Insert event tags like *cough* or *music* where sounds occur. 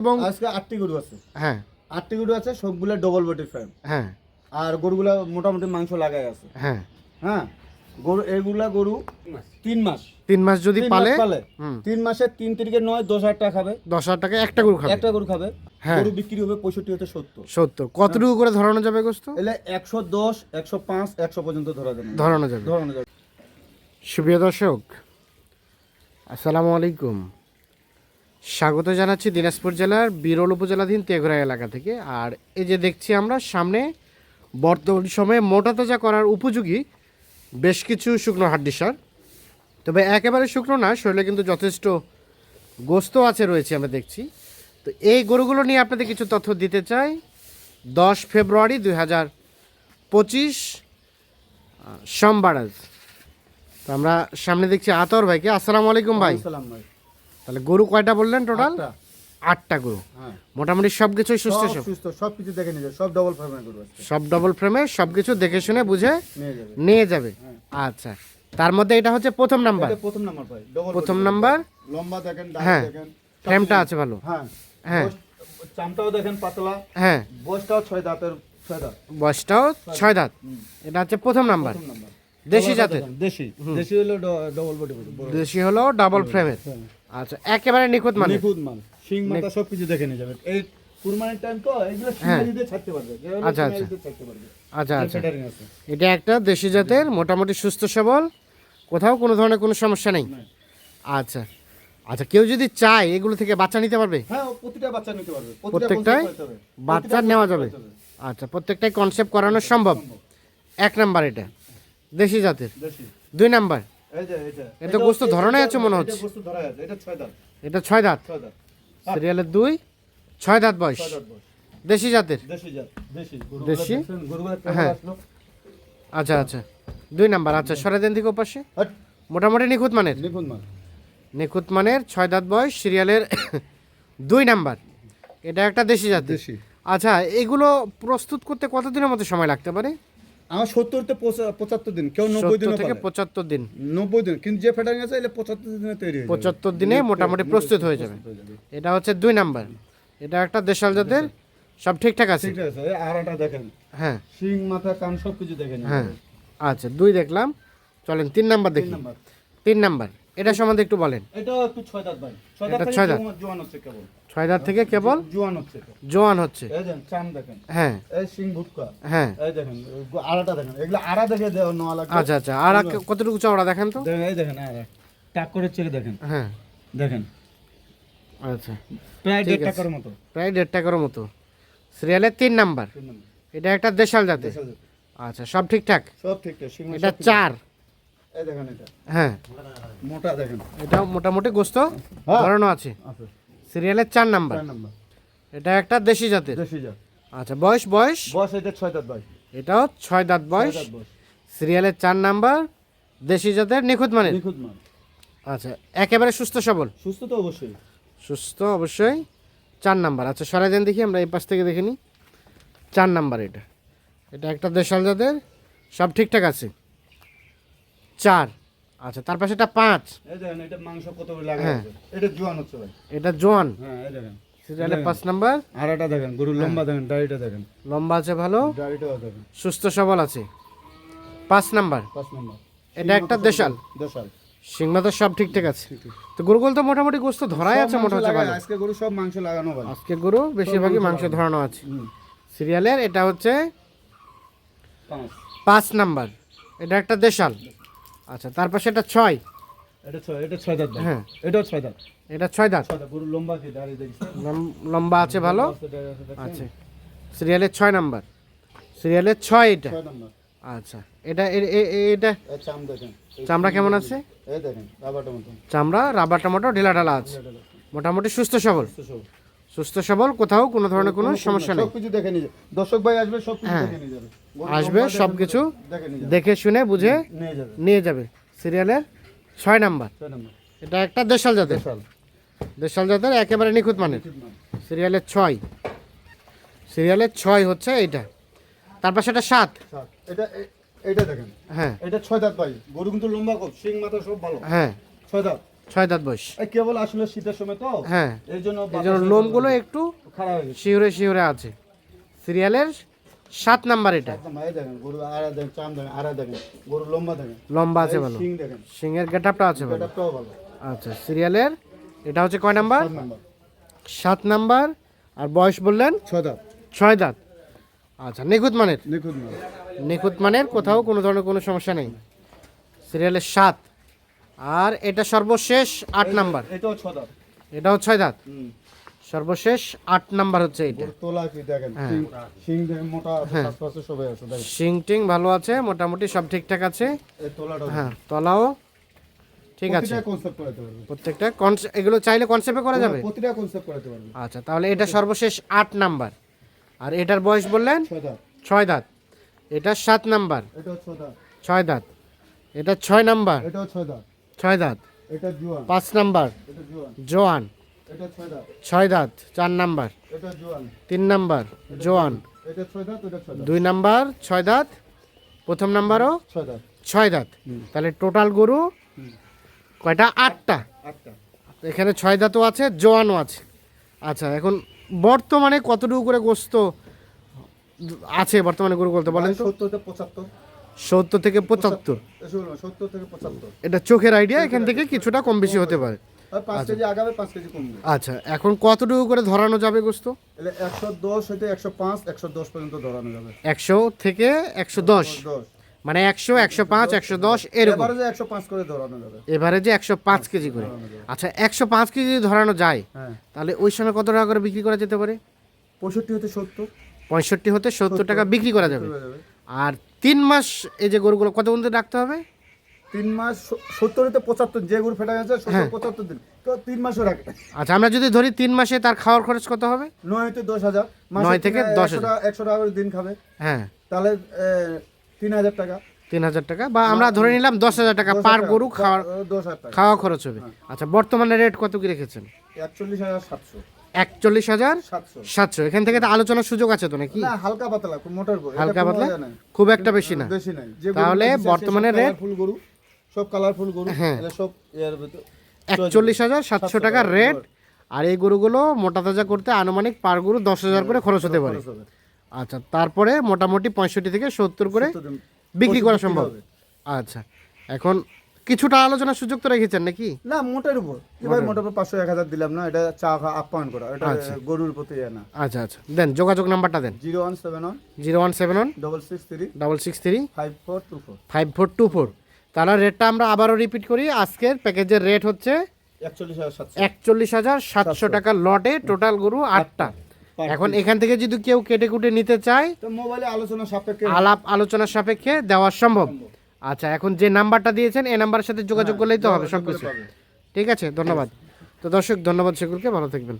এবং আজকে আটটি গরু আছে। হ্যাঁ। আটটি গরু আছে সবগুলো ডবল বডি ফ্রেম হ্যাঁ। আর গরুগুলা মোটামুটি মাংস লাগাই আছে। হ্যাঁ। হ্যাঁ? গরু এগুলা গরু তিন মাস। তিন মাস যদি পালে তিন মাসে তিন তিরিকে নয় দশ হাজার টাকা খাবে। দশ হাজার টাকা একটা গরু খাবে। একটা গরু খাবে। হ্যাঁ। গরু বিক্রি হবে পঁয়ষট্টি হতে সত্তর। সত্তর। কতটুকু করে ধরানো যাবে গোস্ত? এলে একশো দশ একশো পাঁচ একশো পর্যন্ত ধরা যাবে। ধরানো যাবে। ধরানো যাবে। সুপ্রিয় দর্শক আসসালামু আলাইকুম। স্বাগত জানাচ্ছি দিনাজপুর জেলার বিরল উপজেলাধীন তেঘরা এলাকা থেকে। আর এই যে দেখছি আমরা, সামনে বর্তমান সময়ে মোটা তাজা করার উপযোগী বেশ কিছু শুকনো হাড্ডি সার। তবে একেবারে শুকনো না, শরীরে কিন্তু যথেষ্ট গোস্ত আছে রয়েছে আমরা দেখছি। তো এই গরুগুলো নিয়ে আপনাদের কিছু তথ্য দিতে চাই। দশ ফেব্রুয়ারি দুই হাজার পঁচিশ সোমবার আজ। তো আমরা সামনে দেখছি আতর ভাইকে। আসসালামু আলাইকুম ভাই। ভাই। তাহলে গরু কয়টা বললেন টোটাল আটটা। গরু। হ্যাঁ। মোটামুটি সব কিছুই সুস্থ সব? সুস্থ সব কিছু দেখে নিয়ে সব ডবল ফ্রেমের গরু সব ডবল ফ্রেমে সব কিছু দেখে শুনে বুঝে নিয়ে যাবে। আচ্ছা। তার মধ্যে এটা হচ্ছে প্রথম নাম্বার প্রথম নাম্বার ভাই ডবল প্রথম নাম্বার লম্বা দেখেন হ্যাঁ। দেখেন। ফ্রেমটা আছে ভালো। হ্যাঁ। হ্যাঁ। চামটাও দেখেন পাতলা। হ্যাঁ। বয়সটাও ছয় দাঁতের ছয় দাঁত। বয়সটাও ছয় দাঁত। এটা হচ্ছে প্রথম নাম্বার প্রথম নাম্বার দেশি জাতের। দেশি। দেশি হলো ডবল বডি। দেশি হলো ডাবল ফ্রেমের আচ্ছা একেবারে নিখুঁত মানে নিখুঁত মাল শিং মাথা সব কিছু দেখে নিয়ে যাবে এই কুরবানির টাইম তো দিয়ে ছাড়তে পারবে। আচ্ছা, আচ্ছা। দিয়ে ছাড়তে পারবে। আচ্ছা আচ্ছা। এটা একটা দেশি জাতের মোটামুটি সুস্থ সবল। কোথাও কোনো ধরনের কোনো সমস্যা নেই। আচ্ছা। আচ্ছা কেউ যদি চায় এগুলো থেকে বাচ্চা নিতে পারবে? হ্যাঁ প্রতিটা বাচ্চা নিতে পারবে। প্রত্যেকটাই। বাচ্চা নেওয়া যাবে। আচ্ছা প্রত্যেকটাই কনসেপ্ট করানো সম্ভব। এক নাম্বার এটা। দেশি জাতের। দুই নাম্বার। এটা এটা গোস্ত ধরানো আছে মনে হচ্ছে। এটা ছয় দাঁত। এটা ছয় দাঁত? ছয় দাঁত। সিরিয়ালের দুই? ছয় দাঁত বয়স? দেশি জাতের? দেশি জাত হ্যাঁ। আচ্ছা আচ্ছা। দুই নাম্বার আচ্ছা সরাদেন থেকে পাশে মোটামুটি নিখুঁত মানের। নিখুঁত মানের ছয় দাঁত বয়স সিরিয়ালের *coughs* দুই নাম্বার। এটা একটা দেশি জাতের। দেশি। আচ্ছা এগুলো প্রস্তুত করতে কতদিনের মতো সময় লাগতে পারে? আমার সত্তর পঁচা- পঁচাত্তর দিন কেউ নব্বই দিন থেকে পঁচাত্তর দিন। নব্বই দিন কিন্তু যে ফেটারিং আছে এলে পঁচাত্তর দিনে তৈরি পঁচাত্তর দিনে মোটামুটি প্রস্তুত হয়ে যাবে। এটা হচ্ছে দুই নাম্বার। এটা একটা দেশাল জাতের সব ঠিকঠাক আছে। ঠিক আছে আড়াটা দেখেন। হ্যাঁ। শিং মাথা কান সব কিছু দেখেন হ্যাঁ। আচ্ছা দুই দেখলাম। চলেন তিন নাম্বার দেখি। তিন নাম্বার। এটা সম্বন্ধে একটু বলেন। এটা একটু ছয় দাঁত ভাই। ছয় দাঁত জোয়ান হচ্ছে কেবল ছয় দাঁত থেকে কেবল? জোয়ান হচ্ছে জোয়ান হচ্ছে। এই দেখেন চাম দেখেন। হ্যাঁ। এই শিং ভুটকা হ্যাঁ। এই দেখেন আড়াটা দেখেন। এগুলো আড়া দেখে দেওয়া নেওয়া লাগবে। আচ্ছা আচ্ছা। এক- কতটুকু চওড়া দেখেন তো? দেখেন এই দেখেন আড়া টাক করে চেকে দেখেন। হ্যাঁ। দেখেন। আচ্ছা। প্রায় দেড় টাকার মতো। প্রায় দেড় টাকার মতো। সিরিয়ালের তিন নাম্বার। এটা একটা দেশাল জাতের। আচ্ছা সব ঠিকঠাক? সব ঠিক আছে শিং এটা চার। এই দেখেন এটা। হ্যাঁ। মোটা দেখেন। এটা মোটামুটি গোস্ত হ্যাঁ। ধরানো আছে। আছে। সিরিয়ালের চার নাম্বার চার নাম্বার। এটা একটা দেশি জাতের। দেশি জাত। আচ্ছা বয়স বয়স? বয়স এটা ছয় দাঁত বয়স। এটাও ছয় দাঁত বয়স। সিরিয়ালের চার নাম্বার দেশি জাতের নিখুঁত মানের। নিখুঁত মাল আচ্ছা একেবারে সুস্থ সবল। সুস্থ তো অবশ্যই। সুস্থ অবশ্যই। চার নাম্বার। আচ্ছা সরাই দেন দেখি আমরা এই পাশ থেকে দেখে নিই। চার নাম্বার এটা। এটা একটা দেশাল জাতের। সব ঠিকঠাক আছে। চার। আচ্ছা তার পাশে এটা পাঁচ। এই দেখেন এটা মাংস কত করে লাগা হ্যাঁ। আছে এটা জোয়ান হচ্ছে ভাই। এটা জোয়ান? হ্যাঁ এই দেখেন। সিরিয়ালের পাঁচ নাম্বার? আড়াটা দেখেন গরুর লম্বা দেখেন দাড়িটা দেখেন। লম্বা আছে ভালো। দাড়িটাও দেখেন। সুস্থ সবল আছে। পাঁচ নাম্বার। পাঁচ নম্বর। এটা একটা দেশাল। দেশাল। সিংমা তো সব ঠিকঠাক আছে। তো গরুগুলো তো মোটামুটি গোস্ত ধরাই আছে সব মোটা হচ্ছে ভালো। আজকে গরু সব মাংস লাগানো ভাই আজকে গরু বেশিরভাগই মাংস ধরানো আছে। সিরিয়ালের এটা হচ্ছে পাঁচ। নাম্বার। এটা একটা দেশাল। আচ্ছা তার পাশে এটা ছয়। এটা ছয় এটা ছয় দাঁত হ্যাঁ। এটাও ছয় দাঁত। এটা ছয় দাঁত। ছয় লম্বা কি দাড়ি দেখছি লম্বা আছে ভালো? আছে সিরিয়ালের ছয় নাম্বার। সিরিয়ালের ছয় এটা। আচ্ছা। এটা এটা? চামড়া কেমন আছে? চামড়া রাবার টমাটো ঢিলা ঢালা আছে। মোটামুটি সুস্থ সবল। সুস্থ সবল কোথাও কোনো ধরনের কোনো সমস্যা নেই। সব কিছু দেখে নিয়ে যাবে। দর্শক ভাই আসবে সব কিছু হ্যাঁ। দেখে নিয়ে যাবে। আসবে সব দেখে কিছু দেখে শুনে বুঝে নিয়ে যাবে। সিরিয়ালের ছয় নাম্বার। এটা একটা দেশাল জাতের। দেশাল। দেশাল জাতের একেবারে নিখুঁত মানের। সিরিয়ালের ছয়। সিরিয়ালের ছয় হচ্ছে এইটা। তারপর সেটা সাত। এটা এটা দেখেন। হ্যাঁ। এটা ছয় দাঁত ভাই। গরু কিন্তু লম্বা খুব শিং মাথা সব ভালো। হ্যাঁ। ছয় দাঁত। ছয় দাঁত বয়স। কেবল আসলে শীতের সময় তো? হ্যাঁ। এই জন্য এই জন্য লোমগুলো একটু খারাপ হয়ে গেছে। শিউরে শিউরে আছে। সিরিয়ালের সাত নাম্বার এটা। গরু আড়া দেখেন চাম দেখেন আড়া দেখেন গরু লম্বা দেখেন। লম্বা আছে ভালো। দেখেন। সিংয়ের গেট আপটা আছে ভালো। আচ্ছা সিরিয়ালের এটা হচ্ছে কয় নাম্বার? সাত নাম্বার। আর বয়স বললেন? ছয় দাঁত। ছয় দাঁত। আচ্ছা নিখুঁত মানের। নিখুঁত মানের কোথাও কোনো ধরনের কোনো সমস্যা নেই। সিরিয়ালের সাত। আর এটা সর্বশেষ আট নাম্বার। এটাও ছয় দাঁত। এটাও ছয় দাঁত? সর্বশেষ আট নাম্বার হচ্ছে এটা। তোলা কি দেখেন? হ্যাঁ। শিং দেখেন মোটা আছে শ্বাসপ্রশ্বাস সবাই আছে দেখেন। শিং টিং ভালো আছে মোটামুটি সব ঠিকঠাক আছে। হ্যাঁ তলাও। ঠিক আছে। প্রত্যেকটা এগুলো চাইলে কনসেপ্টে করা যাবে? প্রতিটা কনসেপ্ট করাতে পারবে আচ্ছা তাহলে এটা সর্বশেষ আট নাম্বার। আর এটার বয়স বললেন? ছয় দাঁত। এটা সাত নাম্বার। এটাও ছয় দাঁত। ছয় দাঁত। এটা ছয় নাম্বার। এটাও ছয় দাঁত। ছয় দাঁত। পাঁচ নাম্বার। জোয়ান। ছয় দাঁত। চার নাম্বার। তিন নাম্বার জোয়ান। দুই নাম্বার ছয় দাঁত। প্রথম নাম্বারও ছয় দাঁত। তাহলে টোটাল গরু কয়টা? আটটা। আটটা। এখানে ছয় দাঁতও আছে জোয়ানও আছে। আচ্ছা এখন বর্তমানে কতটুকু করে গোস্ত আছে বর্তমানে গরু বলতে বলেন তো পঁচাত্তর। সত্তর থেকে পঁচাত্তর। সত্তর থেকে পঁচাত্তর। এটা চোখের আইডিয়া এখান থেকে কিছুটা কম বেশি হতে পারে। কমবে। আচ্ছা এখন কতটুকু করে ধরানো যাবে গোস্ত? একশো দশ হইতে একশো পাঁচ একশো দশ পর্যন্ত ধরানো যাবে। একশো থেকে একশো দশ? মানে একশো একশো পাঁচ একশো দশ এরকম। এবারে যে একশো পাঁচ করে ধরানো যাবে। এবারে যে একশো পাঁচ কেজি করে। আচ্ছা একশো পাঁচ কেজি ধরানো যায় হ্যাঁ। তাহলে ওই সময় কত টাকা করে বিক্রি করা যেতে পারে? পঁয়ষট্টি হতে সত্তর। পঁয়ষট্টি হতে সত্তর টাকা বিক্রি করা যাবে। আর তিন মাস এই যে গরুগুলো কত পর্যন্ত রাখতে হবে? তিন মাস স- সত্তর হতে পঁচাত্তর যে গরু ফেটা গেছে হ্যাঁ। সত্তর পঁচাত্তর দিন। তো তিন মাসও রাখে। আচ্ছা আমরা যদি ধরি তিন মাসে তার খাওয়ার খরচ কত হবে? নয় হতে দশ হাজার। মাসে নয় থেকে দশ হাজার। একশো টাকা করে দিন খাবে। হ্যাঁ। তাহলে তিন হাজার টাকা। তিন হাজার টাকা বা আমরা ধরে নিলাম দশ হাজার টাকা পার গরু খাওয়ার খাওয়া খরচ হবে। আচ্ছা বর্তমানে রেট কত কি রেখেছেন? একচল্লিশ হাজার সাতশো। একচল্লিশ হাজার সাতশো। এখান থেকে তো আলোচনার সুযোগ আছে তো নাকি? হালকা পাতলা মোটর হালকা পাতলা? খুব একটা বেশি না। বেশি নাই। তাহলে বর্তমানে rate- ফুল গরু সব কালারফুল গরু। হ্যাঁ। সব এর একচল্লিশ হাজার সাতশো টাকার রেট আর এই গরুগুলো মোটা তাজা করতে আনুমানিক পার গরু দশ হাজার করে খরচ হতে পারে। আচ্ছা তারপরে মোটামুটি পঁয়ষট্টি থেকে সত্তর করে বিক্রি করা সম্ভব। আচ্ছা এখন কিছুটা আলোচনার সুযোগ তো রেখেছেন নাকি? না মোটের উপর। ভাই মোটের উপর পাঁচশো এক হাজার দিলাম না এটা চা আপ্যায়ন করা এটা গরুর প্রতি না। আচ্ছা আচ্ছা। দেন যোগাযোগ নাম্বারটা দেন। Zero one seven one zero one seven one double six three double six three five four two four. Five four two four. তাহলে রেটটা আমরা আবারও রিপিট করি। আজকের প্যাকেজের রেট হচ্ছে একচল্লিশ হাজার সাতশো। টাকার লটে টোটাল গরু আটটা এখন এখান থেকে যদি কেউ কেটে কুটে নিতে চায় তো মোবাইলে আলোচনা সাপেক্ষে আলাপ আলোচনার সাপেক্ষে দেওয়া সম্ভব। আচ্ছা এখন যে নাম্বারটা দিয়েছেন এই নাম্বারের সাথে যোগাযোগ করলেই তো হবে সব কিছু। ঠিক আছে ধন্যবাদ তো দর্শক ধন্যবাদ সেগুলোকে ভালো থাকবেন।